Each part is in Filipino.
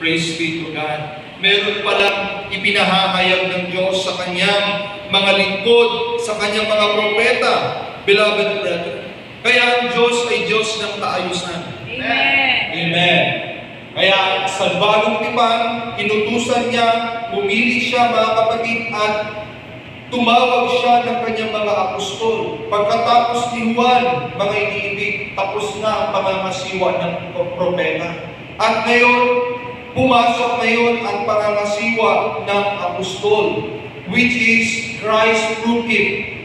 Praise be to God. Meron palang ipinahahayag ng Diyos sa kanyang mga lingkod, sa kanyang mga propeta, beloved brethren. Kaya ang Diyos ay Diyos ng kaayusan. Amen. Amen. Kaya sa bagong tipan, inutusan niya, pumili siya mga kapatid at tumawag siya ng kanyang mga apostol. Pagkatapos ni Juan, mga iniibig, tapos na ang pangangasiwa ng propeta. At ngayon, pumasok ngayon ang pangangasiwa ng apostol, which is Christ Rookie.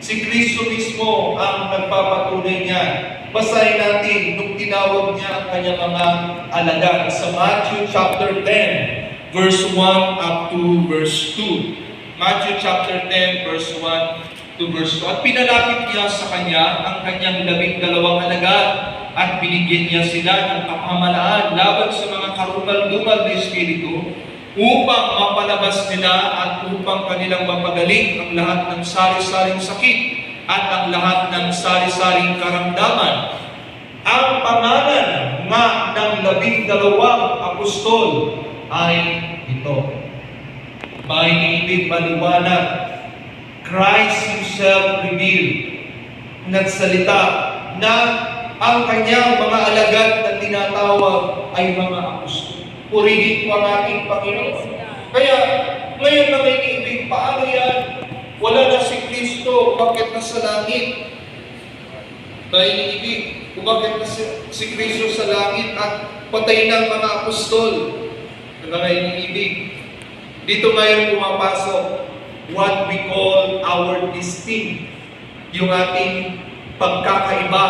Si Kristo mismo ang nagpapatunay niya. Basahin natin nung tinawag niya ang kanyang mga alagad sa Matthew chapter 10, verse 1 up to verse 2. Matthew chapter 10, verse 1 to verse 2. At pinalapit niya sa kanya ang kanyang labing dalawang alagad at binigyan niya sila ng kapamalaan laban sa mga karumal-dumal na espiritu upang mapalabas nila at upang kanilang mapagaling ang lahat ng sari-saring sakit at ang lahat ng sari-saring karamdaman. Ang pangalan nga ng labing dalawang apostol ay ito. May ibig maliwanag. Christ Himself revealed. Nagsalita na ang kanyang mga alagad na tinatawag ay mga apostol. Purihin po ang ating Panginoon. Kaya, ngayon na may ibig, paano yan? Wala na si Kristo, bakit nasa langit? Dahil ibig, bakit na si, si Kristo sa langit at patay ng mga apostol? Mga ibig. Dito ngayon pumapasok what we call our distinct, yung ating pagkakaiba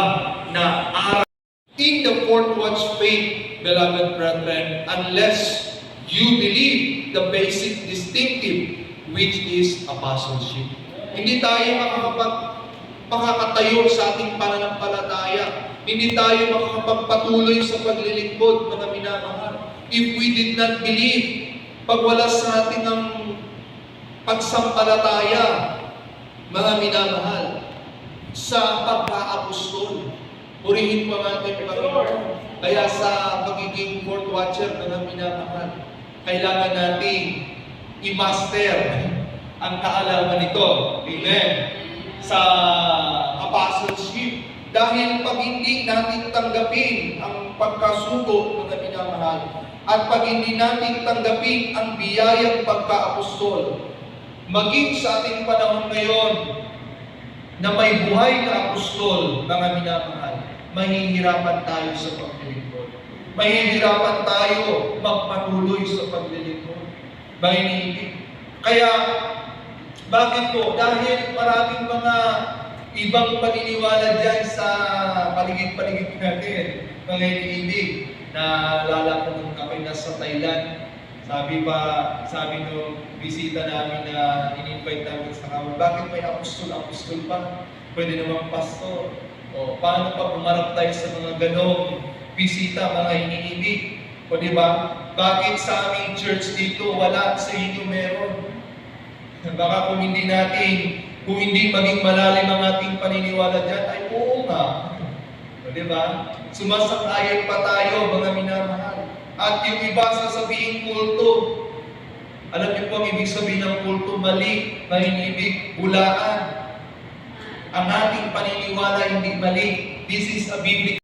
na araw. In the fourth watch faith, beloved brethren, unless you believe the basic distinctive, which is apostleship. Hindi tayo makakapag makakatayo sa ating pananampalataya. Hindi tayo makakapagpatuloy sa paglilingkod, mga minamahal. If we did not believe, pag wala sa atin ang pagsampalataya, mga minamahal, sa pagka-apostol. Purihin po ang ating Panginoon. Kaya sa pagiging fourth watcher, mga minamahal, kailangan natin i-master ang kaalaman nito. Amen. Sa apostleship. Dahil pag hindi natin tanggapin ang pagkasugo, mga minamahal, at pag hindi natin tanggapin ang biyayang pagka-apostol, maging sa ating panahon ngayon, na may buhay na apostol, mga minamahal, mahihirapan tayo sa paglilingkod. Mahihirapan tayo magpatuloy sa paglilingkod. Mahinilig. Kaya, bakit po? Dahil maraming mga ibang paniniwala dyan sa paligid-paligid natin, mga iniibig. Naalala ko nung kami nasa Thailand, sabi pa, sabi nung bisita namin na in-invite namin sa kamar, bakit may apostol-apostol pa? Pwede namang pastor. O paano pa pumarap tayo sa mga ganong bisita, mga iniibig? O di ba? Bakit sa aming church dito wala, sa inyo meron? Baka kung hindi natin, kung hindi maging malalim ang ating paniniwala dyan, ay oo nga. O di ba? Sumasang-ayon pa tayo, mga minamahal. At yung iba sasabihin kulto. Alam niyo po ang ibig sabihin ng kulto, mali, mahinibig, hulaan. Ang ating paniniwala hindi mali. This is a biblical